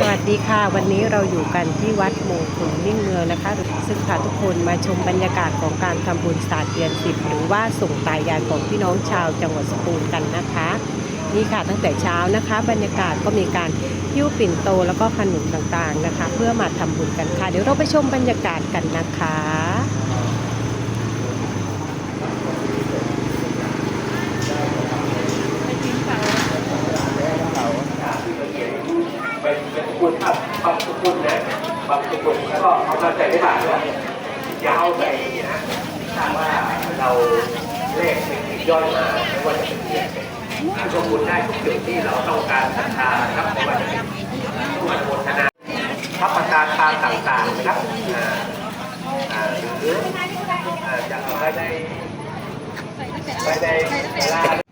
สวัสดีค่ะ วันนี้เราอยู่กันที่วัดมงคลมิ่งเมืองนะคะ ซึ่งพาทุกคนมาชมบรรยากาศของการทำบุญศาสตร์เดือนสิบหรือว่าส่งตายายของพี่น้องชาวจังหวัดสตูลกันนะคะ นี่ค่ะตั้งแต่เช้านะคะ บรรยากาศก็มีการหิ้วปิ่นโตแล้วก็ขนมต่างๆนะคะ เพื่อมาทำบุญกันค่ะ เดี๋ยวเราไปชมบรรยากาศกันนะคะเป็ เป็นเป็นตะกุนครับบางตะกุนนะบางตะกุนแล้วก็เขามาใส่ได้ต่างนะยาวใส่นะถ้าว่าเราเลขเป็นย่อยมาไม่ว่าจะเป็นเรียนเป็นข้อมูลได้ทุกจุดที่เราต้องการศรัทธาครับในวันทุกวันโฆษนาพระประกานทานต่างๆนะครับหรือจะไม่ได้ไม่ได้